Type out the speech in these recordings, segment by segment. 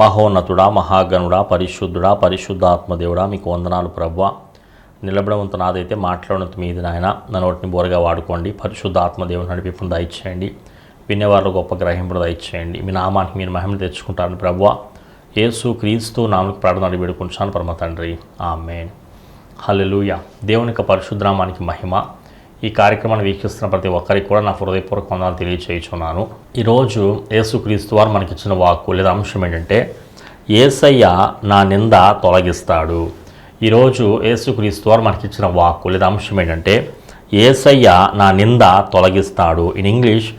మహోన్నతుడా మహాగణుడా పరిశుద్ధుడా పరిశుద్ధాత్మదేవుడా మీకు వందనాలు ప్రవ్వ నిలబడవంత నాదైతే మాట్లాడినంత మీది నాయన. నా నోటిని బోరగా వాడుకోండి. పరిశుద్ధాత్మదేవుని నడిపింపును దయచేయండి. వినేవాళ్ళు గొప్ప గ్రహింపును దయచేయండి. మీ నామానికి మీరు మహిమను తెచ్చుకుంటారని ప్రవ్వ యేసు క్రీస్తు నామకు ప్రార్థన వేడుకుంటాను పరమ తండ్రి. ఆమెన్. హల్లెలూయ. దేవుని యొక్క పరిశుద్ధనామానికి మహిమ. ఈ కార్యక్రమాన్ని వీక్షిస్తున్న ప్రతి ఒక్కరికి కూడా నా హృదయపూర్వక వందనాలు తెలియచేయుచున్నాను. ఈరోజు యేసుక్రీస్తు వారు మనకి ఇచ్చిన వాక్కు లేదా అంశం ఏంటంటే ఏసయ్య నా నింద తొలగిస్తాడు. ఈరోజు యేసుక్రీస్తు వారు మనకి ఇచ్చిన వాక్కు లేదా అంశం ఏంటంటే ఏసయ్య నా నింద తొలగిస్తాడు. In English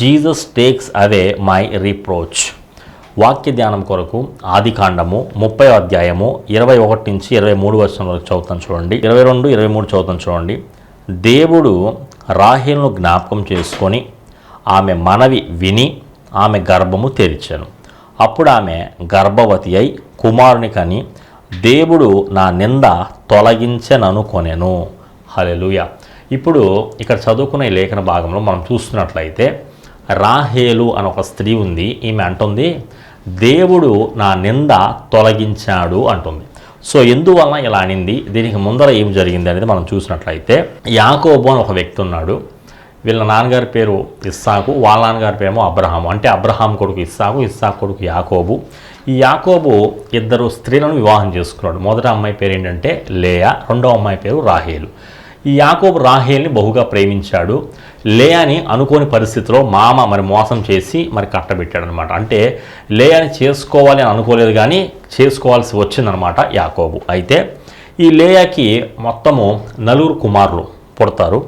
Jesus takes away my reproach. వాక్య ధ్యానం కొరకు ఆది కాండము ముప్పై అధ్యాయము ఇరవై ఒకటి నుంచి ఇరవై మూడు వర్షం వరకు చదువుతాను చూడండి. ఇరవై రెండు ఇరవై మూడు చదువుతాను చూడండి. దేవుడు రాహేల్ను జ్ఞాపకం చేసుకొని ఆమె మనవి విని ఆమె గర్భము తెరిచాను. అప్పుడు ఆమె గర్భవతి అయి కుమారుని కని దేవుడు నా నింద తొలగించననుకొనెను. హలెలుయ ఇప్పుడు ఇక్కడ చదువుకునే లేఖన భాగంలో మనం చూస్తున్నట్లయితే రాహేలు అని ఒక స్త్రీ ఉంది. ఈమె అంటుంది దేవుడు నా నింద తొలగించాడు అంటుంది. సో ఎందువలన ఇలా అనింది? దీనికి ముందర ఏం జరిగింది అనేది మనం చూసినట్లయితే యాకోబు అని ఒక వ్యక్తి ఉన్నాడు. వీళ్ళ నాన్నగారి పేరు ఇస్సాకు వాళ్ళ నాన్నగారి పేరేమో అబ్రహాము. అంటే అబ్రహాం కొడుకు ఇస్సాకు ఇస్సాకు కొడుకు యాకోబు. ఈ యాకోబు ఇద్దరు స్త్రీలను వివాహం చేసుకున్నాడు. మొదటి అమ్మాయి పేరు ఏంటంటే లేయా రెండో అమ్మాయి పేరు రాహేలు. ఈ యాకోబు రాహేల్ని బహుగా ప్రేమించాడు. లేయాని అనుకోని పరిస్థితిలో మామ మరి మోసం చేసి మరి కట్టబెట్టాడు అనమాట అంటే లేయాని చేసుకోవాలి అని అనుకోలేదు కానీ చేసుకోవాల్సి వచ్చిందనమాట యాకోబు. అయితే ఈ లేయాకి మొత్తము నలుగురు కుమారులు పుడతారు.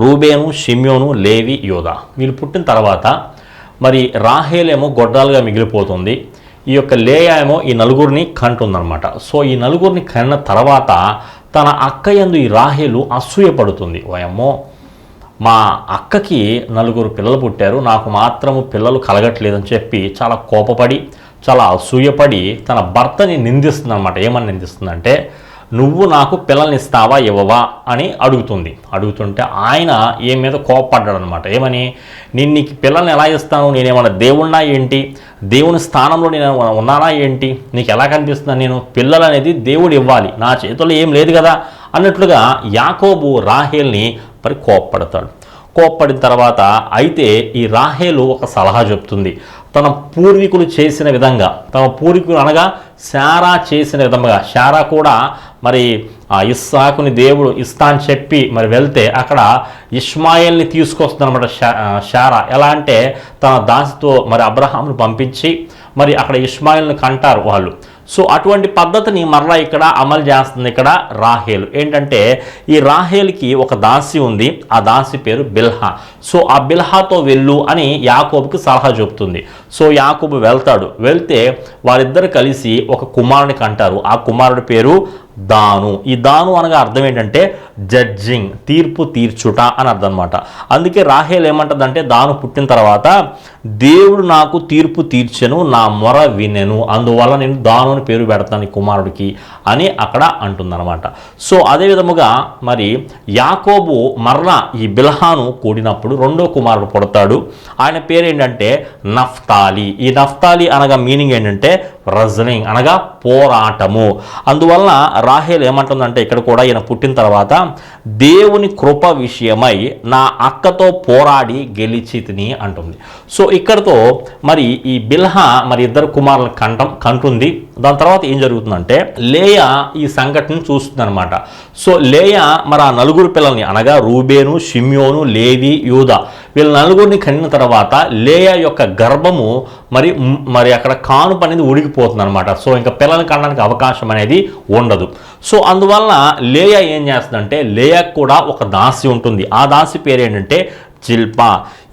రూబేను షిమ్యోను లేవి యోధా వీళ్ళు పుట్టిన తర్వాత మరి రాహేలేమో గొడ్డాలుగా మిగిలిపోతుంది. ఈ యొక్క లేయా ఏమో ఈ నలుగురిని కంటుందన్నమాట సో ఈ నలుగురిని కన్న తర్వాత తన అక్కయందు ఈ రాహేలు అసూయపడుతుంది. ఓయమ్మో మా అక్కకి నలుగురు పిల్లలు పుట్టారు. నాకు మాత్రము పిల్లలు కలగట్లేదని చెప్పి చాలా కోపపడి చాలా అసూయపడి తన భర్తని నిందిస్తుంది అనమాట ఏమని నిందిస్తుందంటే నువ్వు నాకు పిల్లల్ని ఇస్తావా ఇవ్వవా అని అడుగుతుంది. అడుగుతుంటే ఆయన ఏ మీద కోపడ్డాడు అనమాట ఏమని? నేను నీకు పిల్లల్ని ఎలా ఇస్తాను? నేనేమన్నా దేవుణ్ణా ఏంటి? దేవుని స్థానంలో నేను ఉన్నానా ఏంటి? నీకు ఎలా కనిపిస్తున్నా నేను పిల్లలు అనేది దేవుడు ఇవ్వాలి. నా చేతుల్లో ఏం లేదు కదా? అన్నట్లుగా యాకోబు రాహేల్ని మరి కోప్పడతాడు. కోప్పడిన తర్వాత అయితే ఈ రాహేలు ఒక సలహా చెప్తుంది. తన పూర్వీకులు చేసిన విధంగా తమ పూర్వీకులు అనగా శారా చేసిన విధంగా శారా కూడా మరి ఆ ఇస్సాకుని దేవుడు ఇస్తా అని చెప్పి మరి వెళ్తే అక్కడ ఇస్మాయిల్ని తీసుకొస్తుందన్నమాట శా- శారా ఎలా అంటే తన దాసితో మరి అబ్రహాంను పంపించి మరి అక్కడ ఇస్మాయిల్ని కంటారు వాళ్ళు. సో అటువంటి పద్ధతిని మరలా ఇక్కడ అమలు చేస్తుంది ఇక్కడ రాహేలు. ఏంటంటే ఈ రాహేల్కి ఒక దాసి ఉంది ఆ దాసి పేరు బిల్హా. సో ఆ బిల్హాతో వెళ్ళు అని యాకోబుకి సలహా చెబుతుంది. సో యాకోబు వెళ్తాడు. వెళ్తే వారిద్దరు కలిసి ఒక కుమారుని కంటారు. ఆ కుమారుడి పేరు దాను. ఈ దాను అనగా అర్థం ఏంటంటే జడ్జింగ్ తీర్పు తీర్చుట అని అర్థం అనమాట అందుకే రాహేల్ ఏమంటదంటే దాను పుట్టిన తర్వాత దేవుడు నాకు తీర్పు తీర్చెను నా మొర వినెను అందువల్ల నేను దాను అని పేరు పెడతాను కుమారుడికి అని అక్కడ అంటుందన్నమాట. సో అదే విధముగా మరి యాకోబు మరలా ఈ బిల్హాను కూడినప్పుడు రెండో కుమారుడు పుడతాడు. ఆయన పేరు ఏంటంటే నఫ్తాలి. ఈ నఫ్తాలి అనగా మీనింగ్ ఏంటంటే రజనింగ్ అనగా పోరాటము. అందువల్ల రాహేల్ ఏమంటుందంటే ఇక్కడ కూడా ఈయన పుట్టిన తర్వాత దేవుని కృప విషయమై నా అక్కతో పోరాడి గెలిచితిని అంటుంది. సో ఇక్కడతో మరి ఈ బిల్హా మరి ఇద్దరు కుమారుల కంటం కంటుంది. దాని తర్వాత ఏం జరుగుతుందంటే లేయ ఈ సంఘటన చూస్తుందనమాట సో లేయ మరి ఆ నలుగురు పిల్లల్ని అనగా రూబేను షిమ్యోను లేవి యూద వీళ్ళ నలుగురిని కనిన తర్వాత లేయ యొక్క గర్భము మరి మరి అక్కడ కానుపు అనేది ఉడికిపోతుంది అనమాట సో ఇంకా పిల్లల్ని కనడానికి అవకాశం అనేది ఉండదు. సో అందువలన లేయ ఏం చేస్తుందంటే లేయ కూడా ఒక దాసి ఉంటుంది. ఆ దాసి పేరు ఏంటంటే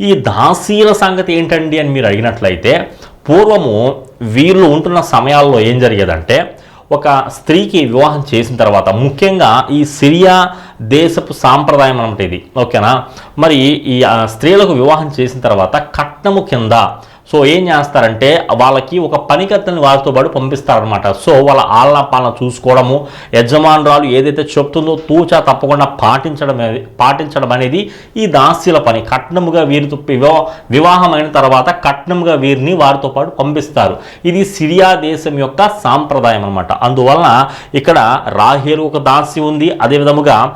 ఈ దాసీల సంగతి ఏంటండి అని మీరు అడిగినట్లయితే పూర్వము వీళ్ళు ఉంటున్న సమయాల్లో ఏం జరిగేదంటే ఒక స్త్రీకి వివాహం చేసిన తర్వాత ముఖ్యంగా ఈ సిరియా దేశపు సాంప్రదాయం అనమాట ఇది. ఓకేనా? మరి ఈ స్త్రీలకు వివాహం చేసిన తర్వాత కట్నము కింద సో ఏం చేస్తారంటే వాళ్ళకి ఒక పనికత్తని వారితో పాటు పంపిస్తారనమాట సో వాళ్ళ ఆలన పాలన చూసుకోవడము యజమానురాలు ఏదైతే చెప్తుందో తూచా తప్పకుండా పాటించడం పాటించడం అనేది ఈ దాస్యుల పని. కట్నముగా వీరితో వివా- వివాహమైన తర్వాత కట్నముగా వీరిని వారితో పాటు పంపిస్తారు. ఇది సిరియా దేశం యొక్క సాంప్రదాయం అనమాట అందువలన ఇక్కడ రాహేలు ఒక దాసి ఉంది అదే విధముగా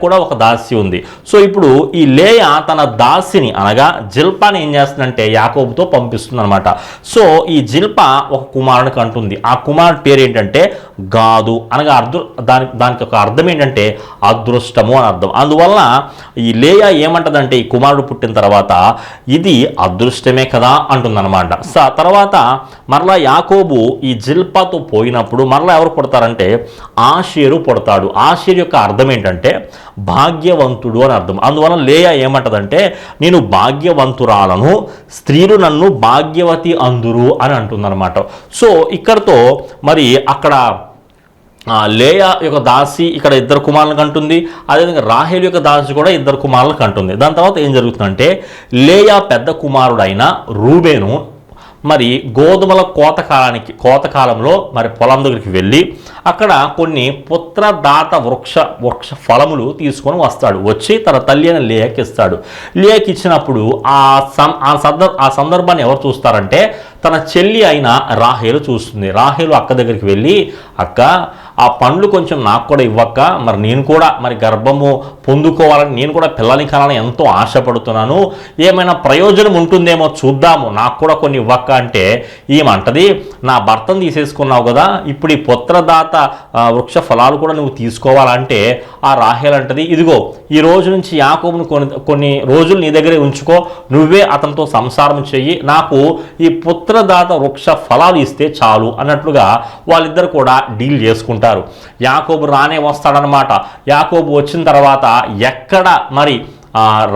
కూడా ఒక దాసి ఉంది. సో ఇప్పుడు ఈ లేయ తన దాసిని అనగా జిల్పాని ఏం చేస్తుందంటే యాకోబుతో పంపిస్తుంది అనమాట సో ఈ జిల్ప ఒక కుమారునికి అంటుంది. ఆ కుమారుడు పేరు ఏంటంటే గాదు. అనగా అర్ధ దాని దానికి ఒక అర్థం ఏంటంటే అదృష్టము అని అర్థం. అందువలన ఈ లేయ ఏమంటదంటే ఈ కుమారుడు పుట్టిన తర్వాత ఇది అదృష్టమే కదా అంటుందన్నమాట. స తర్వాత మరలా యాకోబు ఈ జిల్పాతో పోయినప్పుడు మరలా ఎవరు పుడతారంటే ఆషేరు పుడతాడు. ఆషేరు యొక్క అర్థం ఏంటంటే భాగ్యవంతుడు అని అర్థం. అందువలన లేయ ఏమంటదంటే నేను భాగ్యవంతురాలను స్త్రీలు నన్ను భాగ్యవతి అందురు అని అంటుందన్నమాట. సో ఇక్కడతో మరి అక్కడ లేయా యొక్క దాసి ఇక్కడ ఇద్దరు కుమారులకు అంటుంది అదేవిధంగా రాహేల్ యొక్క దాసి కూడా ఇద్దరు కుమారులకు అంటుంది దాని తర్వాత ఏం జరుగుతుందంటే లేయా పెద్ద కుమారుడైన రూబేను మరి గోధుమల కోతకాలానికి కోతకాలంలో మరి పొలం దగ్గరికి వెళ్ళి అక్కడ కొన్ని పుత్రదాత వృక్ష వృక్ష ఫలములు తీసుకొని వస్తాడు. వచ్చి తన తల్లి అని లేఖ ఇస్తాడు లేఖ ఇచ్చినప్పుడు ఆ సం ఆ సందర్ ఆ సందర్భాన్ని ఎవరు చూస్తారంటే తన చెల్లి అయిన రాహేలు చూస్తుంది. రాహేలు అక్క దగ్గరికి వెళ్ళి అక్క ఆ పండ్లు కొంచెం నాకు కూడా ఇవ్వక్క. మరి నేను కూడా మరి గర్భము పొందుకోవాలని నేను కూడా పిల్లని కాలని ఎంతో ఆశపడుతున్నాను. ఏమైనా ప్రయోజనం ఉంటుందేమో చూద్దాము. నాకు కూడా కొన్ని ఇవ్వక్క. అంటే ఏమంటది? నా భర్తను తీసేసుకున్నావు కదా ఇప్పుడు ఈ పుత్రదాత వృక్ష ఫలాలు కూడా నువ్వు తీసుకోవాలంటే ఆ రాహేల్ అంటది ఇదిగో ఈ రోజు నుంచి యాకోబును కొన్ని కొన్ని రోజులు నీ దగ్గరే ఉంచుకో. నువ్వే అతనితో సంసారం చెయ్యి. నాకు ఈ పుత్రదాత వృక్ష ఫలాలు ఇస్తే చాలు అన్నట్లుగా వాళ్ళిద్దరు కూడా డీల్ చేసుకుంటారు. యాకోబు రానే వస్తాడనమాట యాకోబు వచ్చిన తర్వాత ఎక్కడ మరి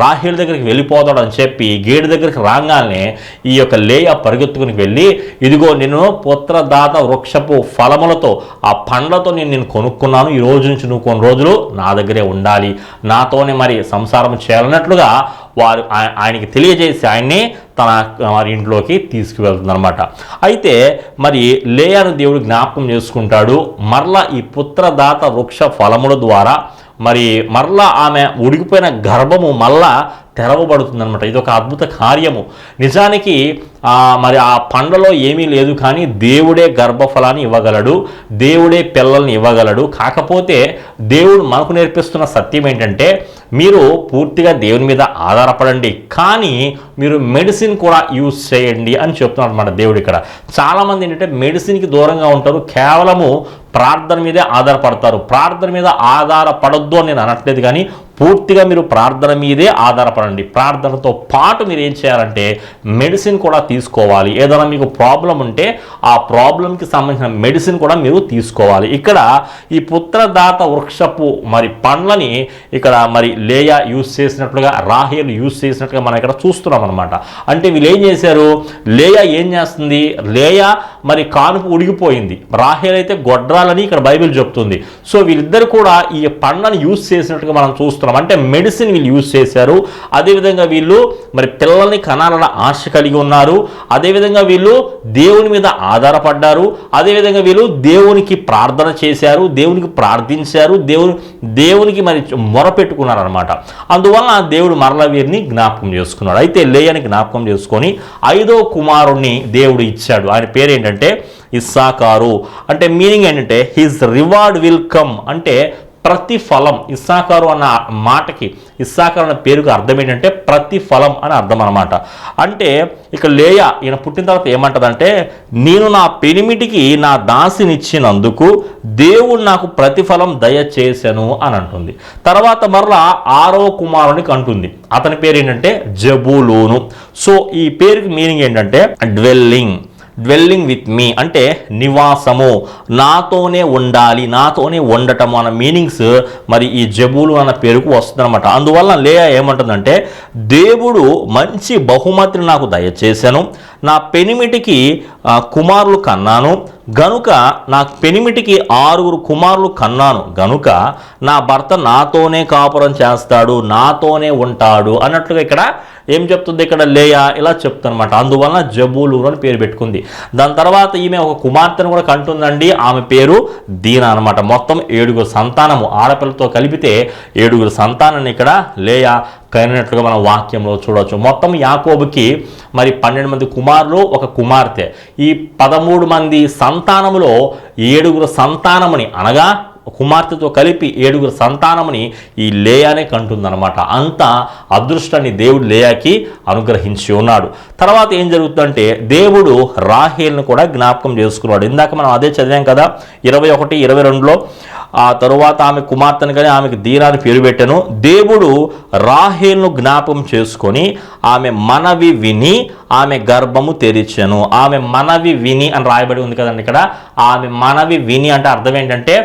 రాహేల్ దగ్గరికి వెళ్ళిపోతాడు అని చెప్పి గేటు దగ్గరికి రాగానే ఈ యొక్క లేయ పరిగెత్తుకుని వెళ్ళి ఇదిగో నేను పుత్రదాత వృక్షపు ఫలములతో ఆ పండ్లతో నేను నేను కొనుక్కున్నాను. ఈ రోజు నుంచి నువ్వు కొన్ని రోజులు నా దగ్గరే ఉండాలి. నాతోనే మరి సంసారం చేయాలన్నట్లుగా వారు ఆయనకి తెలియజేసి ఆయన్ని తన వారి ఇంట్లోకి తీసుకువెళ్తుంది అనమాట అయితే మరి లేయను దేవుడు జ్ఞాపకం చేసుకుంటాడు. మరలా ఈ పుత్రదాత వృక్ష ఫలముల ద్వారా మరి మరలా ఆమె ఉడికిపోయిన గర్భము మళ్ళా తెరవబడుతుందనమాట ఇది ఒక అద్భుత కార్యము. నిజానికి మరి ఆ పండ్లలో ఏమీ లేదు కానీ దేవుడే గర్భఫలాన్ని ఇవ్వగలడు దేవుడే పిల్లల్ని ఇవ్వగలడు. కాకపోతే దేవుడు మనకు నేర్పిస్తున్న సత్యం ఏంటంటే మీరు పూర్తిగా దేవుని మీద ఆధారపడండి కానీ మీరు మెడిసిన్ కూడా యూజ్ చేయండి అని చెప్తున్నారు అనమాట దేవుడు ఇక్కడ. చాలామంది ఏంటంటే మెడిసిన్కి దూరంగా ఉంటారు కేవలము ప్రార్థన మీదే ఆధారపడతారు. ప్రార్థన మీద ఆధారపడొద్దు అని నేను అనట్లేదు కానీ పూర్తిగా మీరు ప్రార్థన మీదే ఆధారపడండి. ప్రార్థనతో పాటు మీరు ఏం చేయాలంటే మెడిసిన్ కూడా తీసుకోవాలి. ఏదైనా మీకు ప్రాబ్లం ఉంటే ఆ ప్రాబ్లంకి సంబంధించిన మెడిసిన్ కూడా మీరు తీసుకోవాలి. ఇక్కడ ఈ పుత్రదాత వృక్షపు మరి పండ్లని ఇక్కడ మరి లేయా యూస్ చేసినట్లుగా రాహేలు యూజ్ చేసినట్లుగా మనం ఇక్కడ చూస్తున్నాం అనమాట అంటే వీళ్ళు ఏం చేశారు? లేయా ఏం చేస్తుంది? లేయా మరి కానుపు ఉడిగిపోయింది. రాహేల్ అయితే గొడ్రాలని ఇక్కడ బైబిల్ చెప్తుంది. సో వీళ్ళిద్దరు కూడా ఈ పండ్లను యూజ్ చేసినట్టుగా మనం చూస్తున్నాం. అంటే మెడిసిన్ వీళ్ళు యూజ్ చేశారు. అదేవిధంగా వీళ్ళు మరి పిల్లల్ని కనాలన్న ఆశ కలిగి ఉన్నారు. అదేవిధంగా వీళ్ళు దేవుని మీద ఆధారపడ్డారు. అదేవిధంగా వీళ్ళు దేవునికి ప్రార్థన చేశారు. దేవునికి ప్రార్థించారు. దేవుని దేవునికి మరి మొరపెట్టుకున్నారు అనమాట అందువలన దేవుడు మరల వీరిని జ్ఞాపకం చేసుకున్నాడు. అయితే లేయని జ్ఞాపకం చేసుకొని ఐదో కుమారుణ్ణి దేవుడు ఇచ్చాడు. ఆయన పేరు ఏంటంటే ఇస్సాకారు. అంటే మీనింగ్ ఏంటంటే హిజ్ రివార్డ్ విల్ కమ్ అంటే ప్రతిఫలం. ఇస్సాకారు అన్న మాటకి ఇస్సాకారు అన్న పేరుకు అర్థం ఏంటంటే ప్రతిఫలం అని అర్థం అనమాట అంటే ఇక లేయ ఈయన పుట్టిన తర్వాత ఏమంటదంటే నేను నా పెనిమిటికి నా దాసినిచ్చినందుకు దేవుడు నాకు ప్రతిఫలం దయచేశాను అని అంటుంది. తర్వాత మరలా ఆరో కుమారునికి అంటుంది. అతని పేరు ఏంటంటే జబూలూను. సో ఈ పేరుకి మీనింగ్ ఏంటంటే డ్వెల్లింగ్ డ్వెల్లింగ్ విత్ మీ అంటే నివాసము. నాతోనే ఉండాలి నాతోనే ఉండటము అన్న మీనింగ్స్ మరి ఈ జబులు అన్న పేరుకు వస్తుందన్నమాట. అందువల్ల లేయా ఏమంటుందంటే దేవుడు మంచి బహుమతిని నాకు దయచేశాను. నా పెనిమిటికి కుమారులు కన్నాను. గనుక నా పెనిమిటికి ఆరుగురు కుమారులు కన్నాను. గనుక నా భర్త నాతోనే కాపురం చేస్తాడు నాతోనే ఉంటాడు అన్నట్లుగా ఇక్కడ ఏం చెప్తుంది ఇక్కడ లేయా? ఇలా చెప్తుందన్నమాట. అందువలన జబూలూరు అని పేరు పెట్టుకుంది. దాని తర్వాత ఈమె ఒక కుమార్తెను కూడా కంటుందండి. ఆమె పేరు దీన అనమాట మొత్తం ఏడుగురు సంతానము. ఆడపిల్లతో కలిపితే ఏడుగురు సంతానాన్ని ఇక్కడ లేయా కనినట్లుగా మనం వాక్యంలో చూడవచ్చు మొత్తం యాకోబుకి మరి పన్నెండు మంది కుమారులు ఒక కుమార్తె. ఈ పదమూడు మంది సంతానములో ఏడుగురు సంతానముని అనగా కుమార్తెతో కలిపి ఏడుగురు సంతానముని ఈ లేయానే కంటుందన్నమాట. అంత అదృష్టాన్ని దేవుడు లేయాకి అనుగ్రహించి ఉన్నాడు. తర్వాత ఏం జరుగుతుందంటే దేవుడు రాహేల్ను కూడా జ్ఞాపకం చేసుకున్నాడు. ఇందాక మనం అదే చదివాం కదా ఇరవై ఒకటి ఇరవై రెండులో ఆ తరువాత ఆమె కుమార్తెను కానీ ఆమెకు దీనాన్ని పేరు పెట్టాను. దేవుడు రాహేల్ను జ్ఞాపకం చేసుకొని ఆమె మనవి విని ఆమె గర్భము తెరిచెను. ఆమె మనవి విని అని రాయబడి ఉంది కదండి ఇక్కడ. ఆమె మనవి విని అంటే అర్థం ఏంటంటే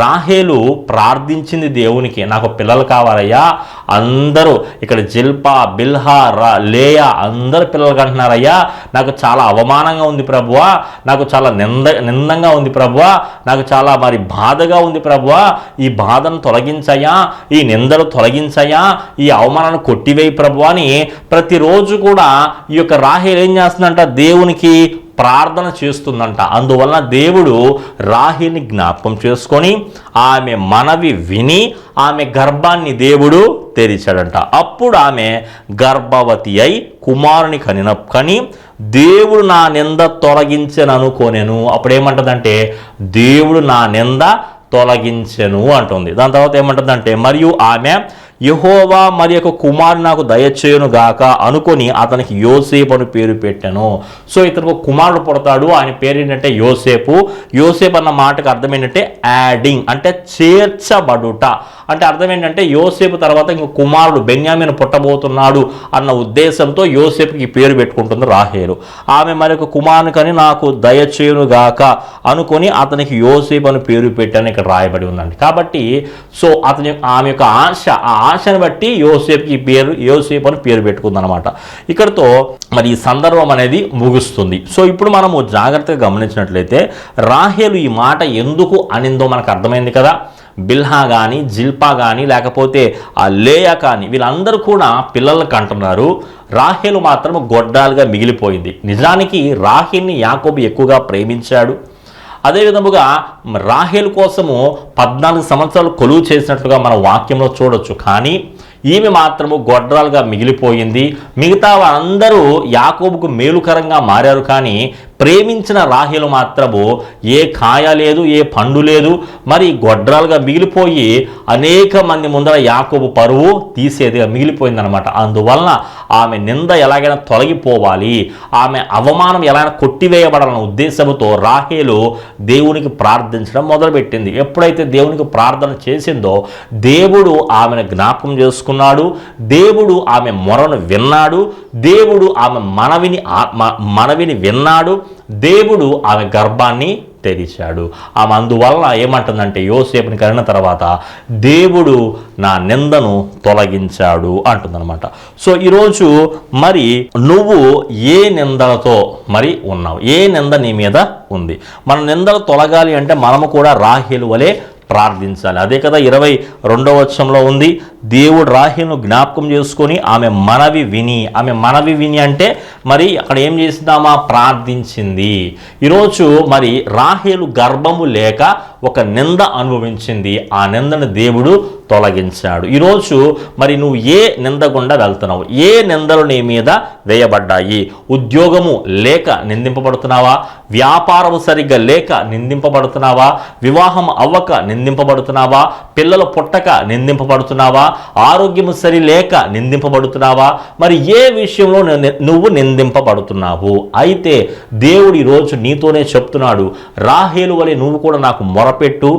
రాహేలు ప్రార్థించింది దేవునికి నాకు పిల్లలు కావాలయ్యా అందరూ ఇక్కడ జిల్పా బిల్హా రా లేయా అందరు పిల్లలు కంటున్నారయ్యా నాకు చాలా అవమానంగా ఉంది ప్రభువా నాకు చాలా నింద నిందంగా ఉంది ప్రభువా నాకు చాలా మరి బాధగా ఉంది ప్రభువా ఈ బాధను తొలగించయ్యా ఈ నిందలు తొలగించయ్యా ఈ అవమానాన్ని కొట్టివేయి ప్రభు అని ప్రతిరోజు కూడా ఈ యొక్క రాహేలు ఏం చేస్తుందంట? దేవునికి ప్రార్థన చేస్తుందంట. అందువలన దేవుడు రాహిని జ్ఞాపకం చేసుకొని ఆమె మనవి విని ఆమె గర్భాన్ని దేవుడు తెరిచాడంట. అప్పుడు ఆమె గర్భవతి అయి కుమారుని కనిన కని దేవుడు నా నింద తొలగించను అనుకోనేను. అప్పుడు ఏమంటదంటే దేవుడు నా నింద తొలగించెను అంటుంది. దాని తర్వాత ఏమంటుందంటే మరియు ఆమె యహోవా మరి యొక్క కుమారు నాకు దయచేయును గాక అనుకొని అతనికి యోసేపు అని పేరు పెట్టాను. సో ఇతనికి ఒక కుమారుడు పుడతాడు. ఆయన పేరు ఏంటంటే యోసేపు. యోసేపు అన్న మాటకు అర్థం ఏంటంటే యాడింగ్ అంటే చేర్చబడుట. అంటే అర్థం ఏంటంటే యోసేపు తర్వాత ఇంకో కుమారుడు బెన్యామిన్ పుట్టబోతున్నాడు అన్న ఉద్దేశంతో యోసేపుకి పేరు పెట్టుకుంటుంది రాహేలు. ఆమె మరి ఒక కుమారుని నాకు దయచేయును గాక అనుకొని అతనికి యోసేపు అని పేరు పెట్టాను ఇక్కడ రాయబడి ఉందండి. కాబట్టి సో అతని ఆమె యొక్క ఆశ ఆ భాషను బట్టి యోసేఫ్కి పేరు యోసేఫ్ అని పేరు పెట్టుకుందనమాట ఇక్కడతో మరి ఈ సందర్భం అనేది ముగుస్తుంది. సో ఇప్పుడు మనము జాగ్రత్తగా గమనించినట్లయితే రాహేలు ఈ మాట ఎందుకు అనిందో మనకు అర్థమైంది కదా. బిల్హా కానీ జిల్పా కానీ లేకపోతే ఆ లేయా కానీ వీళ్ళందరూ కూడా పిల్లలను కంటున్నారు. రాహేలు మాత్రం గొడ్డాలుగా మిగిలిపోయింది. నిజానికి రాహేల్ని యాకోబు ఎక్కువగా ప్రేమించాడు. అదే విధముగా రాహేల్ కోసము పద్నాలుగు సంవత్సరాలు కొలువు చేసినట్లుగా మన వాక్యంలో చూడొచ్చు. కానీ ఈమె మాత్రము గొడ్రాలుగా మిగిలిపోయింది. మిగతా వారందరూ యాకోబుకు మేలుకరంగా మారారు. కానీ ప్రేమించిన రాహిలు మాత్రము ఏ కాయ లేదు ఏ పండు లేదు మరి గొడ్రాలుగా మిగిలిపోయి అనేక మంది ముందర యాకోబు పరువు తీసేదిగా మిగిలిపోయిందనమాట అందువలన ఆమె నింద ఎలాగైనా తొలగిపోవాలి. ఆమె అవమానం ఎలాగైనా కొట్టివేయబడాలన్న ఉద్దేశంతో రాహేలు దేవునికి ప్రార్థించడం మొదలుపెట్టింది. ఎప్పుడైతే దేవునికి ప్రార్థన చేసిందో దేవుడు ఆమెను జ్ఞాపకం చేసుకున్నాడు. దేవుడు ఆమె మొరను విన్నాడు. దేవుడు ఆమె మనవిని మనవిని విన్నాడు. దేవుడు ఆమె గర్భాన్ని తెరిచాడు. ఆమె అందువలన ఏమంటుందంటే యోసేపుని కలిగిన తర్వాత దేవుడు నా నిందను తొలగించాడు అంటుందన్నమాట. సో ఈరోజు మరి నువ్వు ఏ నిందలతో మరి ఉన్నావు? ఏ నింద నీ మీద ఉంది? మన నిందలు తొలగాలి అంటే మనము కూడా రాహిలు వలె ప్రార్థించాలి. అదే కదా ఇరవై రెండవ వచనంలో ఉంది దేవుడు రాహిను జ్ఞాపకం చేసుకొని ఆమె మనవి విని ఆమె మనవి విని అంటే మరి అక్కడ ఏం చేసిందామా ప్రార్థించింది. ఈరోజు మరి రాహేలు గర్భము లేక ఒక నింద అనుభవించింది. ఆ నిందను దేవుడు తొలగించాడు. ఈరోజు మరి నువ్వు ఏ నింద గుండా వెళ్తున్నావు? ఏ నిందలు నీ మీద వేయబడ్డాయి? ఉద్యోగము లేక నిందింపబడుతున్నావా? వ్యాపారము సరిగ్గా లేక నిందింపబడుతున్నావా? వివాహం అవ్వక నిందింపబడుతున్నావా? పిల్లలు పుట్టక నిందింపబడుతున్నావా? ఆరోగ్యము సరి లేక నిందింపబడుతున్నావా? మరి ఏ విషయంలో నువ్వు నిందింపబడుతున్నావు? అయితే దేవుడు ఈరోజు నీతోనే చెప్తున్నాడు రాహేలు వలె నువ్వు కూడా నాకు మొరపెట్టు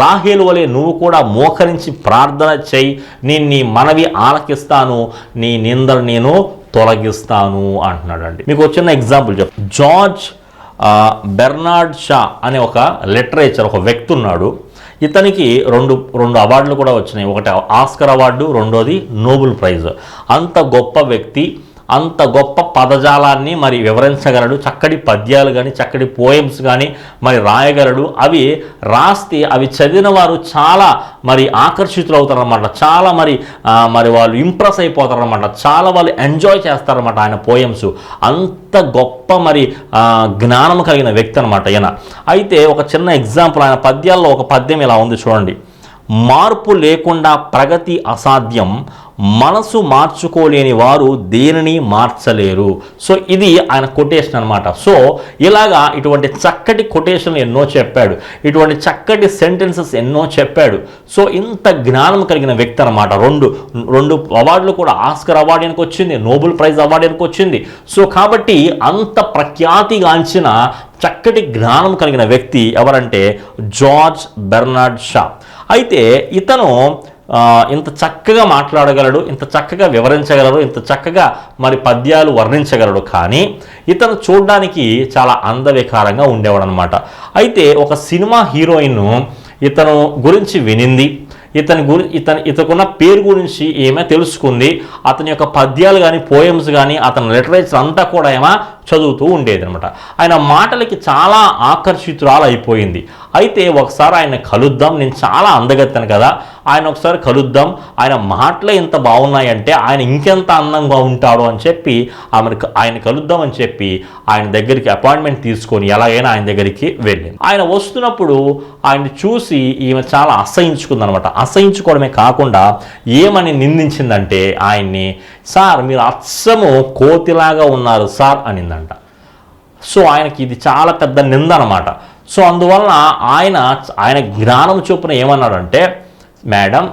రాహేలు వలె నువ్వు కూడా మోకరించి ప్రార్థన చేయి. నేను నీ మనవి ఆలకిస్తాను. నీ నిందలు నేను తొలగిస్తాను అంటున్నాడండి. మీకు వచ్చిన చిన్న ఎగ్జాంపుల్ చెప్. జార్జ్ బెర్నార్డ్ షా అనే ఒక లిటరేచర్ ఒక వ్యక్తి ఉన్నాడు. ఇతనికి రెండు రెండు అవార్డులు కూడా వచ్చినాయి. ఒకటి ఆస్కర్ అవార్డు రెండోది నోబెల్ ప్రైజ్. అంత గొప్ప వ్యక్తి. అంత గొప్ప పదజాలాన్ని మరి వివరించగలడు. చక్కటి పద్యాలు కానీ చక్కటి పోయమ్స్ కానీ మరి రాయగలడు. అవి రాస్తే అవి చదివిన వారు చాలా మరి ఆకర్షితులు అవుతారనమాట చాలా మరి మరి వాళ్ళు ఇంప్రెస్ అయిపోతారనమాట చాలా వాళ్ళు ఎంజాయ్ చేస్తారనమాట ఆయన పోయమ్స్ అంత గొప్ప మరి జ్ఞానం కలిగిన వ్యక్తి అనమాట ఈయన. అయితే ఒక చిన్న ఎగ్జాంపుల్ ఆయన పద్యాల్లో ఒక పద్యం ఇలా ఉంది చూడండి. మార్పు లేకుండా ప్రగతి అసాధ్యం మనసు మార్చుకోలేని వారు దేనిని మార్చలేరు? సో ఇది ఆయన కొటేషన్ అనమాట సో ఇలాగా ఇటువంటి చక్కటి కొటేషన్లు ఎన్నో చెప్పాడు. ఇటువంటి చక్కటి సెంటెన్సెస్ ఎన్నో చెప్పాడు. సో ఇంత జ్ఞానం కలిగిన వ్యక్తి అనమాట రెండు రెండు అవార్డులు కూడా ఆస్కర్ అవార్డునికి వచ్చింది నోబెల్ ప్రైజ్ అవార్డు అవార్డునికి వచ్చింది. సో కాబట్టి అంత ప్రఖ్యాతిగాంచిన చక్కటి జ్ఞానం కలిగిన వ్యక్తి ఎవరంటే జార్జ్ బెర్నార్డ్ షా. అయితే ఇతను ఇంత చక్కగా మాట్లాడగలడు ఇంత చక్కగా వివరించగలడు ఇంత చక్కగా మరి పద్యాలు వర్ణించగలడు. కానీ ఇతను చూడడానికి చాలా అందవికారంగా ఉండేవాడనమాట అయితే ఒక సినిమా హీరోయిన్ ఇతను గురించి వినింది. ఇతని గురి ఇతని ఇతకున్న పేరు గురించి ఏమే తెలుసుకుంది. అతని యొక్క పద్యాలు కానీ పోయమ్స్ కానీ అతని లిటరేచర్ అంతా కూడా ఏమో చదువుతూ ఉండేది అనమాట ఆయన మాటలకి చాలా ఆకర్షితురాలు అయిపోయింది అయితే ఒకసారి ఆయన కలుద్దాం నేను చాలా అందగత్తాను కదా. ఆయన ఒకసారి కలుద్దాం ఆయన మాటలే ఇంత బాగున్నాయంటే ఆయన ఇంకెంత అందంగా ఉంటాడు అని చెప్పి ఆమెను ఆయన కలుద్దాం అని చెప్పి ఆయన దగ్గరికి అపాయింట్మెంట్ తీసుకొని ఎలాగైనా ఆయన దగ్గరికి వెళ్ళింది. ఆయన వస్తున్నప్పుడు ఆయన్ని చూసి ఈమె చాలా అసహించుకుందనమాట. అసహించుకోవడమే కాకుండా ఏమని నిందించిందంటే ఆయన్ని సార్ మీరు అచ్చము కోతిలాగా ఉన్నారు సార్ అనిందంట. సో ఆయనకి ఇది చాలా పెద్ద నింద అనమాట సో అందువలన ఆయన ఆయన జ్ఞానం చొప్పున ఏమన్నాడంటే మేడం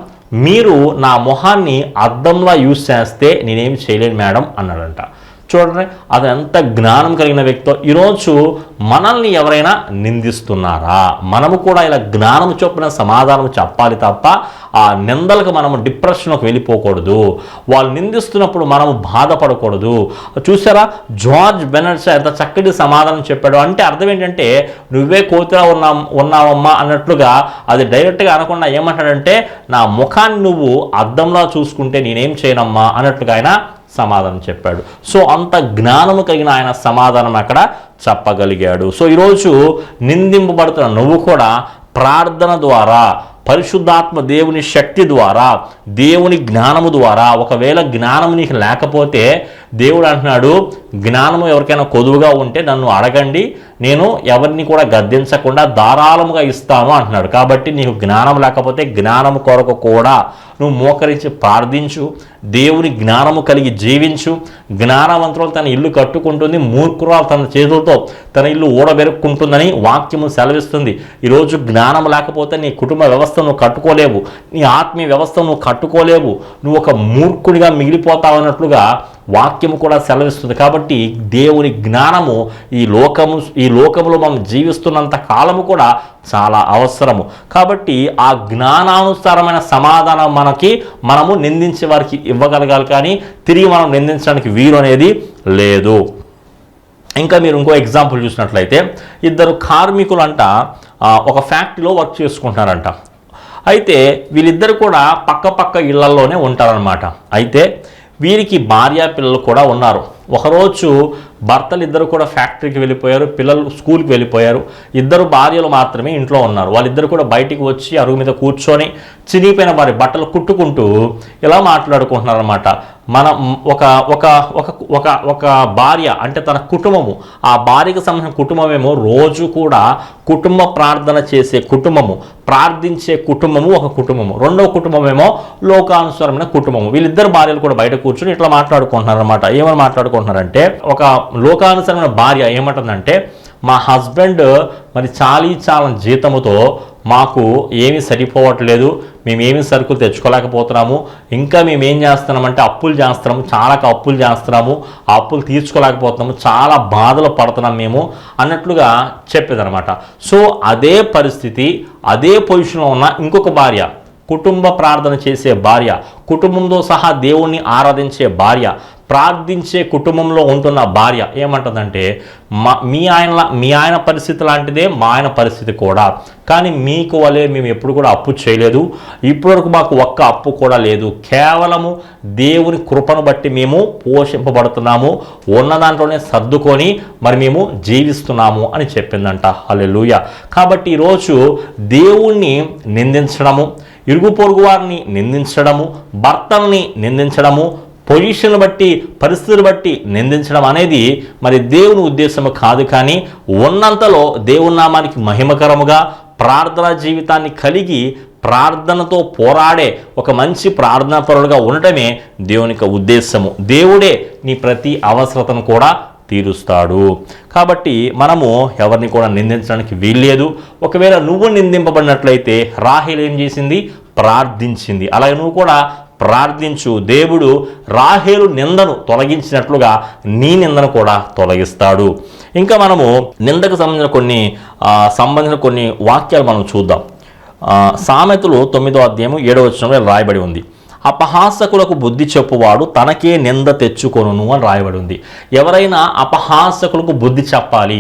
మీరు నా మొహాన్ని అద్దంలా యూజ్ చేస్తే నేనేం చేయలేను మేడం అన్నాడంట. చూడండి అది ఎంత జ్ఞానం కలిగిన వ్యక్తో. ఈరోజు మనల్ని ఎవరైనా నిందిస్తున్నారా? మనము కూడా ఇలా జ్ఞానం చొప్పున సమాధానం చెప్పాలి తప్ప ఆ నిందలకు మనము డిప్రెషన్లోకి వెళ్ళిపోకూడదు. వాళ్ళు నిందిస్తున్నప్పుడు మనము బాధపడకూడదు. చూసారా? జార్జ్ బెనర్స్ ఎంత చక్కటి సమాధానం చెప్పాడు. అంటే అర్థం ఏంటంటే నువ్వే కోతిలా ఉన్నా ఉన్నావమ్మా అన్నట్లుగా అది డైరెక్ట్గా అనకుండా ఏమంటాడంటే నా ముఖాన్ని నువ్వు అద్దంలో చూసుకుంటే నేనేం చేయనమ్మా అన్నట్లుగా ఆయన సమాధానం చెప్పాడు. సో అంత జ్ఞానము కలిగిన ఆయన సమాధానం అక్కడ చెప్పగలిగాడు. సో ఈరోజు నిందింపబడుతున్న నువ్వు కూడా ప్రార్థన ద్వారా పరిశుద్ధాత్మ దేవుని శక్తి ద్వారా దేవుని జ్ఞానము ద్వారా ఒకవేళ జ్ఞానం నీకు లేకపోతే దేవుడు అంటున్నాడు జ్ఞానము ఎవరికైనా కొదువుగా ఉంటే నన్ను అడగండి నేను ఎవరిని కూడా గద్దించకుండా ధారాళముగా ఇస్తాను అంటున్నాడు. కాబట్టి నీకు జ్ఞానం లేకపోతే జ్ఞానం కొరకు కూడా నువ్వు మోకరించి ప్రార్థించు దేవుని జ్ఞానము కలిగి జీవించు జ్ఞానవంతులు తన ఇల్లు కట్టుకుంటుంది మూర్ఖురాలు తన చేతులతో తన ఇల్లు ఊడబెరుక్కుంటుందని వాక్యము సెలవిస్తుంది. ఈరోజు జ్ఞానం లేకపోతే నీ కుటుంబ వ్యవస్థ నువ్వు కట్టుకోలేవు నీ ఆత్మీయ వ్యవస్థ నువ్వు కట్టుకోలేవు నువ్వు ఒక మూర్ఖుడిగా మిగిలిపోతావు అన్నట్లుగా వాక్యము కూడా సెలవిస్తుంది. కాబట్టి దేవుని జ్ఞానము ఈ లోకము ఈ లోకములో మనం జీవిస్తున్నంత కాలము కూడా చాలా అవసరము. కాబట్టి ఆ జ్ఞానానుసారమైన సమాధానం మనకి మనము నిందించే వారికి ఇవ్వగలగాలి కానీ తిరిగి మనం నిందించడానికి వీలు అనేది లేదు. ఇంకా మీరు ఇంకో ఎగ్జాంపుల్ చూసినట్లయితే ఇద్దరు కార్మికులు అంట ఒక ఫ్యాక్టరీలో వర్క్ చేసుకుంటున్నారంట. అయితే వీళ్ళిద్దరు కూడా పక్క పక్క ఇళ్ళలోనే ఉంటారనమాట అయితే వీరికి భార్య పిల్లలు కూడా ఉన్నారు. ఒకరోజు భర్తలు ఇద్దరు కూడా ఫ్యాక్టరీకి వెళ్ళిపోయారు పిల్లలు స్కూల్కి వెళ్ళిపోయారు. ఇద్దరు భార్యలు మాత్రమే ఇంట్లో ఉన్నారు. వాళ్ళిద్దరు కూడా బయటికి వచ్చి అరుగు మీద కూర్చొని చినిగిపోయిన వారి బట్టలు కుట్టుకుంటూ ఇలా మాట్లాడుకుంటున్నారు అనమాట మన ఒక ఒక ఒక ఒక ఒక భార్య అంటే తన కుటుంబము ఆ భార్యకు సంబంధించిన కుటుంబమేమో రోజు కూడా కుటుంబ ప్రార్థన చేసే కుటుంబము ప్రార్థించే కుటుంబము ఒక కుటుంబము. రెండవ కుటుంబమేమో లోకానుసరమైన కుటుంబము. వీళ్ళిద్దరు భార్యలు కూడా బయట కూర్చొని ఇట్లా మాట్లాడుకుంటున్నారు అనమాట ఏమని మాట్లాడుకుంటున్నారంటే ఒక లోకానుసారమైన భార్య ఏమంటుందంటే మా హస్బెండ్ మరి చాలీ చాలని జీతముతో మాకు ఏమీ సరిపోవట్లేదు మేమేమి సరుకులు తెచ్చుకోలేకపోతున్నాము ఇంకా మేము ఏం చేస్తున్నామంటే అప్పులు చేస్తున్నాము చాలా అప్పులు చేస్తున్నాము ఆ అప్పులు తీర్చుకోలేకపోతున్నాము చాలా బాధలు పడుతున్నాం మేము అన్నట్లుగా చెప్పేదనమాట సో అదే పరిస్థితి అదే పొజిషన్లో ఉన్న ఇంకొక భార్య కుటుంబ ప్రార్థన చేసే భార్య కుటుంబంతో సహా దేవుణ్ణి ఆరాధించే భార్య ప్రార్థించే కుటుంబంలో ఉంటున్న భార్య ఏమంటుందంటే మా మీ ఆయన మీ ఆయన పరిస్థితి లాంటిదే మా ఆయన పరిస్థితి కూడా. కానీ మీకు వలే మేము ఎప్పుడు కూడా అప్పు చేయలేదు. ఇప్పటివరకు మాకు ఒక్క అప్పు కూడా లేదు. కేవలము దేవుని కృపను బట్టి మేము పోషింపబడుతున్నాము. ఉన్న దాంట్లోనే సర్దుకొని మరి మేము జీవిస్తున్నాము అని చెప్పిందంట. హలెలుయ కాబట్టి ఈరోజు దేవుణ్ణి నిందించడము ఇరుగు పొరుగు వారిని నిందించడము భర్తల్ని నిందించడము పొజిషన్ బట్టి పరిస్థితులు బట్టి నిందించడం అనేది మరి దేవుని ఉద్దేశము కాదు కానీ ఉన్నంతలో దేవుని నామానికి మహిమకరముగా ప్రార్థనా జీవితాన్ని కలిగి ప్రార్థనతో పోరాడే ఒక మంచి ప్రార్థనాపరుడుగా ఉండటమే దేవుని యొక్క ఉద్దేశము. దేవుడే నీ ప్రతి అవసరతను కూడా తీరుస్తాడు. కాబట్టి మనము ఎవరిని కూడా నిందించడానికి వీల్లేదు. ఒకవేళ నువ్వు నిందింపబడినట్లయితే రాహిల్ ఏం చేసింది? ప్రార్థించింది. అలాగే నువ్వు కూడా ప్రార్థించు. దేవుడు రాహేలు నిందను తొలగించినట్లుగా నీ నిందను కూడా తొలగిస్తాడు. ఇంకా మనము నిందకు సంబంధించిన కొన్ని సంబంధించిన కొన్ని వాక్యాలు మనం చూద్దాం. సామెతలు తొమ్మిదో అధ్యాయం ఏడవ వచనంలో రాయబడి ఉంది. అపహాసకులకు బుద్ధి చెప్పువాడు తనకే నింద తెచ్చుకొను అని రాయబడి ఉంది. ఎవరైనా అపహాసకులకు బుద్ధి చెప్పాలి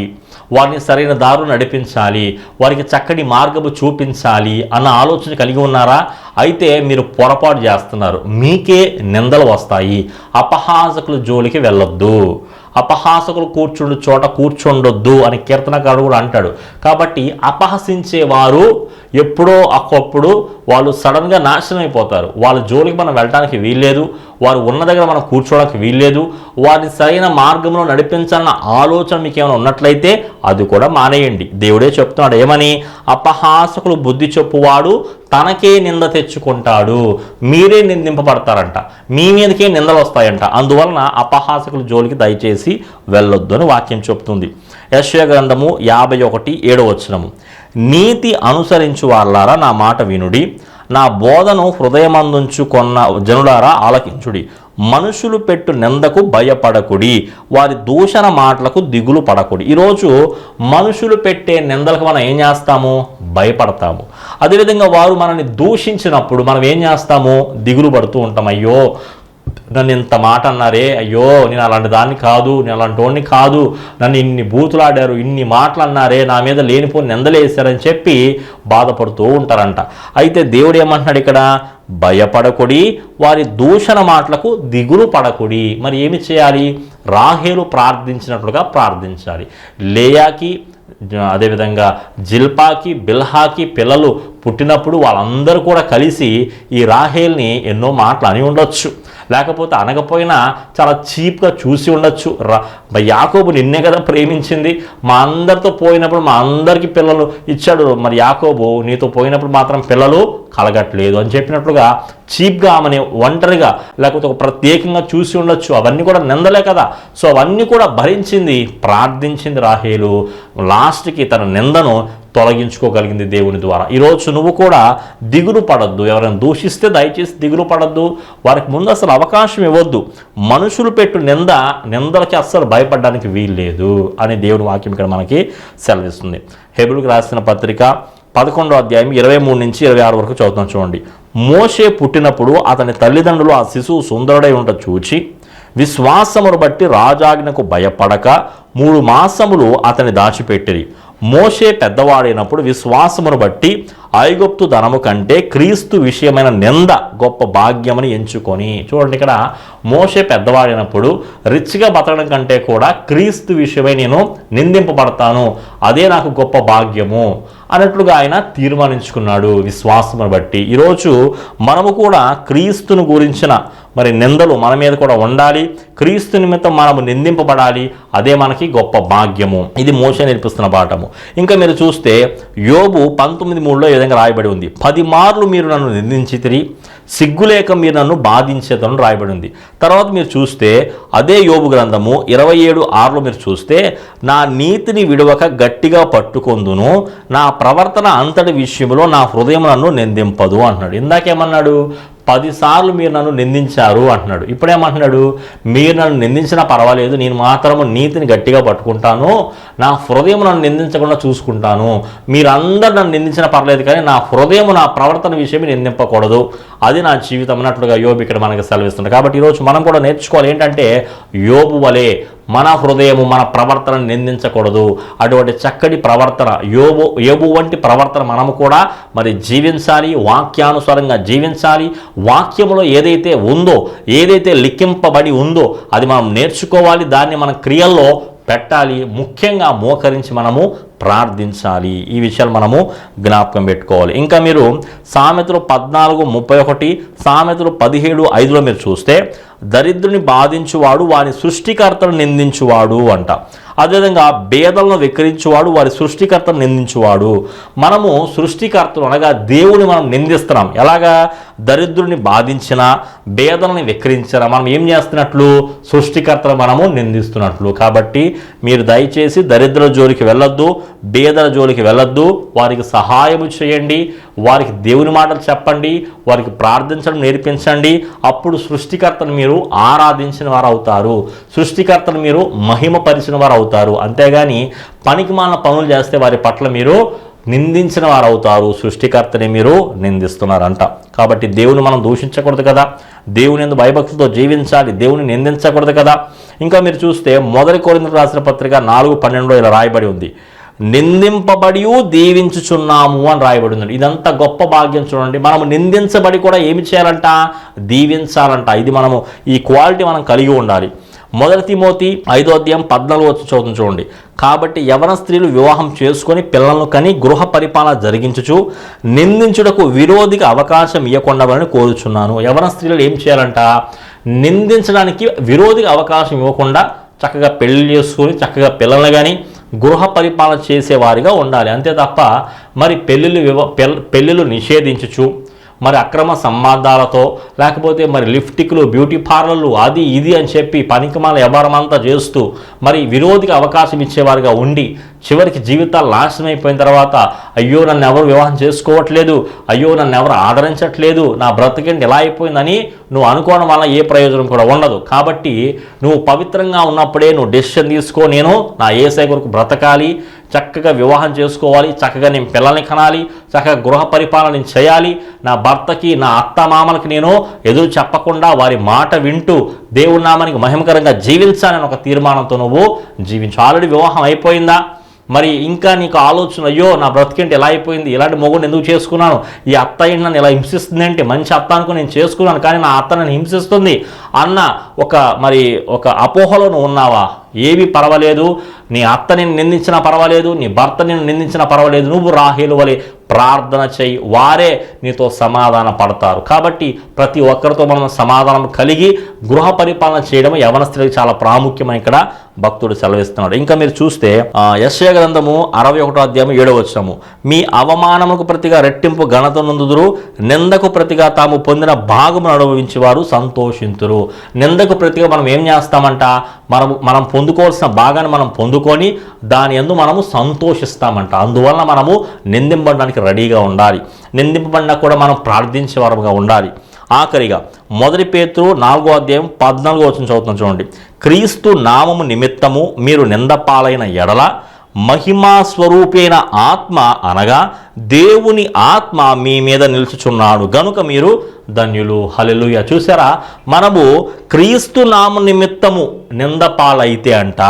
వారిని సరైన దారు నడిపించాలి వారికి చక్కటి మార్గము చూపించాలి అన్న ఆలోచన కలిగి ఉన్నారా? అయితే మీరు పొరపాటు చేస్తున్నారు. మీకే నిందలు వస్తాయి. అపహాసకుల జోలికి వెళ్ళొద్దు. అపహాసకులు కూర్చుండు చోట కూర్చుండొద్దు అని కీర్తనకారుడు కూడా అంటాడు. కాబట్టి అపహసించేవారు ఎప్పుడో అక్కప్పుడు వాళ్ళు సడన్గా నాశనం అయిపోతారు వాళ్ళ జోలికి మనం వెళ్ళడానికి వీల్లేదు. వారు ఉన్న దగ్గర మనం కూర్చోవడానికి వీల్లేదు. వారిని సరైన మార్గంలో నడిపించాలన్న ఆలోచన మీకు ఏమైనా ఉన్నట్లయితే అది కూడా మానేయండి. దేవుడే చెప్తున్నాడు ఏమని? అపహాసకులు బుద్ధి చెప్పువాడు తనకే నింద తెచ్చుకుంటాడు మీరే నిందింపబడతారంట మీ మీదకే నిందలు వస్తాయంట అందువలన అపహాసకుల జోలికి దయచేసి వెళ్ళొద్దు అని వాక్యం చెప్తుంది. యశ్వ గ్రంథము యాభై ఒకటి ఏడవచనము నీతి అనుసరించు వాళ్ళారా నా మాట వినుడి నా బోధను హృదయమందుంచుకొన్న జనులారా ఆలకించుడి. మనుషులు పెట్టు నిందకు భయపడకుడి వారి దూషణ మాటలకు దిగులు పడకుడి. ఈరోజు మనుషులు పెట్టే నిందలకు మనం ఏం చేస్తాము? భయపడతాము. అదేవిధంగా వారు మనల్ని దూషించినప్పుడు మనం ఏం చేస్తాము? దిగులు పడుతూ ఉంటాం. అయ్యో నన్ను ఇంత మాట అన్నారే. అయ్యో నేను అలాంటి దాన్ని కాదు నేను అలాంటి వాడిని కాదు. నన్ను ఇన్ని బూతులాడారు ఇన్ని మాటలు అన్నారే. నా మీద లేనిపోని నిందలేశారని చెప్పి బాధపడుతూ ఉంటారంట. అయితే దేవుడు ఏమంటున్నాడు ఇక్కడ? భయపడకుడి వారి దూషణ మాటలకు దిగులు పడకుడి. మరి ఏమి చేయాలి? రాహేలు ప్రార్థించినట్లుగా ప్రార్థించాలి. లేయాకి అదేవిధంగా జిల్పాకి బిల్హాకి పిల్లలు పుట్టినప్పుడు వాళ్ళందరూ కూడా కలిసి ఈ రాహేల్ని ఎన్నో మాటలు అని ఉండొచ్చు. లేకపోతే అనకపోయినా చాలా చీప్గా చూసి ఉండొచ్చు. రా యాకోబు నిన్నే కదా ప్రేమించింది. మా అందరితో పోయినప్పుడు మా అందరికీ పిల్లలు ఇచ్చాడు. మరి యాకోబు నీతో పోయినప్పుడు మాత్రం పిల్లలు కలగట్లేదు అని చెప్పినట్లుగా చీప్గా ఆమెని ఒంటరిగా లేకపోతే ఒక ప్రత్యేకంగా చూసి ఉండొచ్చు. అవన్నీ కూడా నిందలే కదా. సో అవన్నీ కూడా భరించింది ప్రార్థించింది రాహేలు. లాస్ట్కి తన నిందను తొలగించుకోగలిగింది దేవుని ద్వారా. ఈరోజు నువ్వు కూడా దిగులు పడద్దు. ఎవరైనా దూషిస్తే దయచేసి దిగులు పడద్దు. వారికి ముందు అసలు అవకాశం ఇవ్వద్దు. మనుషులు పెట్టు నింద నిందలకి అస్సలు భయపడడానికి వీల్లేదు అని దేవుని వాక్యం ఇక్కడ మనకి సెలవిస్తుంది. హెబుల్కి రాసిన పత్రిక పదకొండో అధ్యాయం ఇరవై మూడు నుంచి ఇరవై ఆరు వరకు చదువుతాం చూడండి. మోషే పుట్టినప్పుడు అతని తల్లిదండ్రులు ఆ శిశువు సుందరుడై ఉంట చూచి విశ్వాసమును బట్టి రాజాజ్ఞకు భయపడక మూడు మాసములు అతని దాచిపెట్టిరి. మోషే పెద్దవాడైనప్పుడు విశ్వాసమును బట్టి ఐగుప్తు ధనము కంటే క్రీస్తు విషయమైన నింద గొప్ప భాగ్యమని ఎంచుకొని. చూడండి ఇక్కడ మోషే పెద్దవాడైనప్పుడు రిచ్గా బతకడం కంటే కూడా క్రీస్తు విషయమై నేను నిందింపబడతాను. అదే నాకు గొప్ప భాగ్యము అన్నట్లుగా ఆయన తీర్మానించుకున్నాడు విశ్వాసమును బట్టి. ఈరోజు మనము కూడా క్రీస్తును గురించిన మరి నిందలు మన మీద కూడా ఉండాలి. క్రీస్తు నిమిత్తం మనము నిందింపబడాలి. అదే మనకి గొప్ప భాగ్యము. ఇది మోస నేర్పిస్తున్న పాఠము. ఇంకా మీరు చూస్తే యోబు పంతొమ్మిది మూడులో ఏ విధంగా రాయబడి ఉంది. పది మార్లు మీరు నన్ను నిందించితిరి సిగ్గులేక మీరు నన్ను బాధించేతను రాయబడి ఉంది. తర్వాత మీరు చూస్తే అదే యోబు గ్రంథము ఇరవై ఏడు ఆరులో మీరు చూస్తే నా నీతిని విడవక గట్టిగా పట్టుకొందును నా ప్రవర్తన అంతటి విషయంలో నా హృదయం నన్ను నిందింపదు అంటున్నాడు. ఇందాకేమన్నాడు? పదిసార్లు మీరు నన్ను నిందించారు అంటున్నాడు. ఇప్పుడేమంటున్నాడు? మీరు నన్ను నిందించినా పర్వాలేదు నేను మాత్రము నీతిని గట్టిగా పట్టుకుంటాను నా హృదయం నన్ను నిందించకుండా చూసుకుంటాను. మీరందరూ నన్ను నిందించినా పర్లేదు కానీ నా హృదయం నా ప్రవర్తన విషయం నిందింపకూడదు. అది నా జీవితం అన్నట్లుగా యోబు ఇక్కడ మనకి సెలవిస్తుంది కాబట్టి ఈరోజు మనం కూడా నేర్చుకోవాలి ఏంటంటే యోబు వలె మన హృదయము మన ప్రవర్తనను నిందించకూడదు. అటువంటి చక్కటి ప్రవర్తన యోబు యోబు వంటి ప్రవర్తన మనము కూడా మరి జీవించాలి వాక్యానుసారంగా జీవించాలి. వాక్యములో ఏదైతే ఉందో ఏదైతే లిఖింపబడి ఉందో అది మనం నేర్చుకోవాలి. దాన్ని మన క్రియల్లో పెట్టాలి. ముఖ్యంగా మోకరించి మనము ప్రార్థించాలి. ఈ విషయాలు మనము జ్ఞాపకం పెట్టుకోవాలి. ఇంకా మీరు సామెతలు పద్నాలుగు ముప్పై ఒకటి సామెతలు పదిహేడు ఐదులో మీరు చూస్తే దరిద్రుని బాధించువాడు వారి సృష్టికర్తను నిందించువాడు అంట. అదేవిధంగా భేదలను వికరించువాడు వారి సృష్టికర్తను నిందించువాడు మనము సృష్టికర్తలు అనగా దేవుని మనం నిందిస్తున్నాం. ఎలాగా? దరిద్రుని బాధించిన భేదలను వికరించిన మనం ఏం చేస్తున్నట్లు? సృష్టికర్తను మనము నిందిస్తున్నట్లు. కాబట్టి మీరు దయచేసి దరిద్ర జోలికి వెళ్ళొద్దు. బేదల జోలికి వెళ్ళొద్దు వారికి సహాయము చేయండి వారికి దేవుని మాటలు చెప్పండి వారికి ప్రార్థించడం నేర్పించండి. అప్పుడు సృష్టికర్తను మీరు ఆరాధించిన వారు అవుతారు సృష్టికర్తను మీరు మహిమపరిచిన వారు అవుతారు అంతేగాని పనికి మాలిన పనులు చేస్తే వారి పట్ల మీరు నిందించిన వారు అవుతారు సృష్టికర్తని మీరు నిందిస్తున్నారంట. కాబట్టి దేవుని మనం దూషించకూడదు కదా. దేవుని ఎందు భయభక్తితో జీవించాలి. దేవుని నిందించకూడదు కదా. ఇంకా మీరు చూస్తే మొదటి కోరిందుకు రాసిన పత్రిక నాలుగు పన్నెండులో ఇలా రాయబడి ఉంది. నిందింపబడి దీవించుచున్నాము అని రాయబడి ఉంది ఇదంతా గొప్ప భాగ్యం చూడండి. మనము నిందించబడి కూడా ఏమి చేయాలంట? దీవించాలంట. ఇది మనము ఈ క్వాలిటీ మనం కలిగి ఉండాలి. మొదటి తిమోతి ఐదో అధ్యాయం పద్నాలుగు వచ్చి చదువుతుంది చూడండి. కాబట్టి యవన స్త్రీలు వివాహం చేసుకొని పిల్లలను కని గృహ పరిపాలన జరిగించుచు నిందించుటకు విరోధికి అవకాశం ఇవ్వకుండాలని కోరుచున్నాను. యవన స్త్రీలు ఏం చేయాలంట? నిందించడానికి విరోధికి అవకాశం ఇవ్వకుండా చక్కగా పెళ్ళి చేసుకొని చక్కగా పిల్లల్ని కానీ గృహ పరిపాలన చేసేవారిగా ఉండాలి. అంతే తప్ప మరి పెళ్ళిళ్ళు వివ పెళ్ళిళ్ళు నిషేధించుచు మరి అక్రమ సంబంధాలతో లేకపోతే మరి లిఫ్టిక్లు బ్యూటీ పార్లర్లు అది ఇది అని చెప్పి పనికిమాల వ్యవహారమంతా చేస్తూ మరి విరోధికి అవకాశం ఇచ్చేవారుగా ఉండి చివరికి జీవితాలు నాశనం అయిపోయిన తర్వాత అయ్యో నన్ను ఎవరు వివాహం చేసుకోవట్లేదు అయ్యో నన్ను ఎవరు ఆదరించట్లేదు నా బ్రతికేంటి ఎలా అయిపోయిందని నువ్వు అనుకోవడం వల్ల ఏ ప్రయోజనం కూడా ఉండదు. కాబట్టి నువ్వు పవిత్రంగా ఉన్నప్పుడే నువ్వు డెసిషన్ తీసుకో. నేను నా ఏసై కొరకు బ్రతకాలి చక్కగా వివాహం చేసుకోవాలి చక్కగా నేను పిల్లల్ని కనాలి చక్కగా గృహ పరిపాలన నేను చేయాలి. నా భర్తకి నా అత్త మామలకి నేను ఎదురు చెప్పకుండా వారి మాట వింటూ దేవుడి నామానికి మహిమకరంగా జీవించాలని ఒక తీర్మానంతో నువ్వు జీవించు. ఆల్రెడీ వివాహం అయిపోయిందా? మరి ఇంకా నీకు ఆలోచన అయ్యో నా బ్రతికేంటి ఎలా అయిపోయింది? ఇలాంటి మొగుడు ఎందుకు చేసుకున్నాను? ఈ అత్త ఏంటి నన్ను ఇలా హింసిస్తుంది అంటే మంచి అత్త అనుకుని నేను చేసుకున్నాను కానీ నా అత్త నన్ను హింసిస్తుంది. అన్న ఒక మరి ఒక అపోహలో నువ్వు ఉన్నావా? ఏవి పర్వాలేదు. నీ అత్త నిన్ను నిందించినా పర్వాలేదు నీ భర్త నిన్ను నిందించినా పర్వాలేదు. నువ్వు రాహేలు వలె ప్రార్థన చేయి. వారే నీతో సమాధాన పడతారు. కాబట్టి ప్రతి ఒక్కరితో మనం సమాధానం కలిగి గృహ పరిపాలన చేయడం యవన స్త్రీకి చాలా ప్రాముఖ్యమని ఇక్కడ భక్తుడు సెలవిస్తున్నాడు. ఇంకా మీరు చూస్తే ఆ, గ్రంథము అరవై ఒకటో అధ్యాయం ఏడవ వచ్చాము మీ అవమానముకు ప్రతిగా రెట్టింపు ఘనత నందుదురు నిందకు ప్రతిగా తాము పొందిన భాగమును అనుభవించేవారు సంతోషింతురు. నిందకు ప్రతిగా మనం ఏం చేస్తామంట? మనం మనం పొందుకోవాల్సిన భాగాన్ని మనం పొందుకొని దాని ఎందు మనము సంతోషిస్తామంట. అందువలన మనము నిందింపడానికి రెడీగా ఉండాలి. నిందింపబడినా కూడా మనం ప్రార్థించే వారముగా ఉండాలి. ఆఖరిగా మొదటి పేతురు నాలుగో అధ్యాయం పద్నాలుగో వచ్చిన చదువుతున్నాం చూడండి. క్రీస్తు నామము నిమిత్తము మీరు నిందపాలైన ఎడల మహిమా స్వరూపైన ఆత్మ అనగా దేవుని ఆత్మ మీ మీద నిలుచుచున్నాడు. గనుక మీరు ధన్యులు. హలెలుయ చూసారా మనము క్రీస్తు నామ నిమిత్తము నిందపాలైతే అంట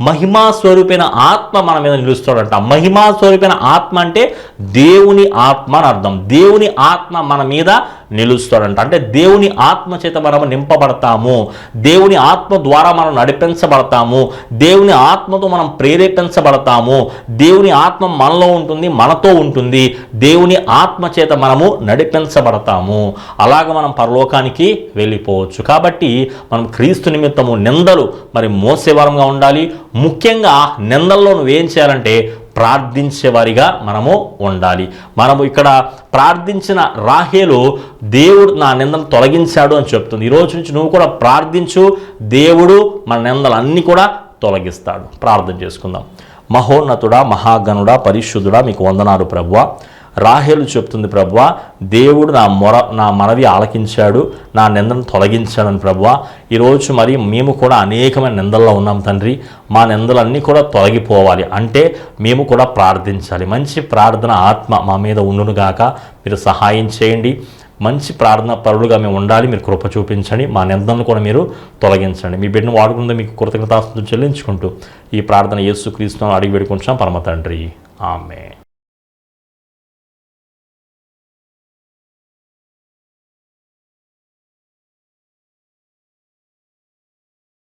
మహిమా స్వరూపైన ఆత్మ మన మీద నిలుస్తాడంట. మహిమా స్వరూపైన ఆత్మ అంటే దేవుని ఆత్మ అని అర్థం. దేవుని ఆత్మ మన మీద నిలుస్తాడంట. అంటే దేవుని ఆత్మ చేత మనము నింపబడతాము. దేవుని ఆత్మ ద్వారా మనం నడిపించబడతాము. దేవుని ఆత్మతో మనం ప్రేరేపించబడతాము. దేవుని ఆత్మ మనలో ఉంటుంది మనతో ఉంటుంది. దేవుని ఆత్మ చేత మనము నడిపించబడతాము. అలాగ మనం పరలోకానికి వెళ్ళిపోవచ్చు. కాబట్టి మనం క్రీస్తు నిమిత్తము నిందలు మరి మోసేవారంగా ఉండాలి. ముఖ్యంగా నిందల్లో నువ్వేం చేయాలంటే ప్రార్థించేవారిగా మనము ఉండాలి. మనము ఇక్కడ ప్రార్థించిన రాహేలు దేవుడు నా నిందలు తొలగించాడు అని చెప్తుంది. ఈరోజు నుంచి నువ్వు కూడా ప్రార్థించు దేవుడు మన నిందలన్నీ కూడా తొలగిస్తాడు. ప్రార్థన చేసుకుందాం. మహోన్నతుడా మహాగణుడా పరిశుద్ధుడా మీకు వందనాలు ప్రభువ. రాహేలు చెప్తుంది ప్రభువా దేవుడు నా మొర నా మనవి ఆలకించాడు నా నిందను తొలగించాడని ప్రభువా. ఈరోజు మరి మేము కూడా అనేకమైన నిందల్లో ఉన్నాం తండ్రి. మా నిందలన్నీ కూడా తొలగిపోవాలి. అంటే మేము కూడా ప్రార్థించాలి. మంచి ప్రార్థన ఆత్మ మా మీద ఉండునుగాక మీరు సహాయం చేయండి. మంచి ప్రార్థన పరులుగా మేము ఉండాలి. మీరు కృప చూపించండి. మా నిందలను కూడా మీరు తొలగించండి. మీ బిడ్డను వాడుకుంటే మీకు కృతజ్ఞతాస్తులు చెల్లించుకుంటూ ఈ ప్రార్థన యేసుక్రీస్తును అడిగి పెట్టుకుంటాం పరమ తండ్రి. ఆమె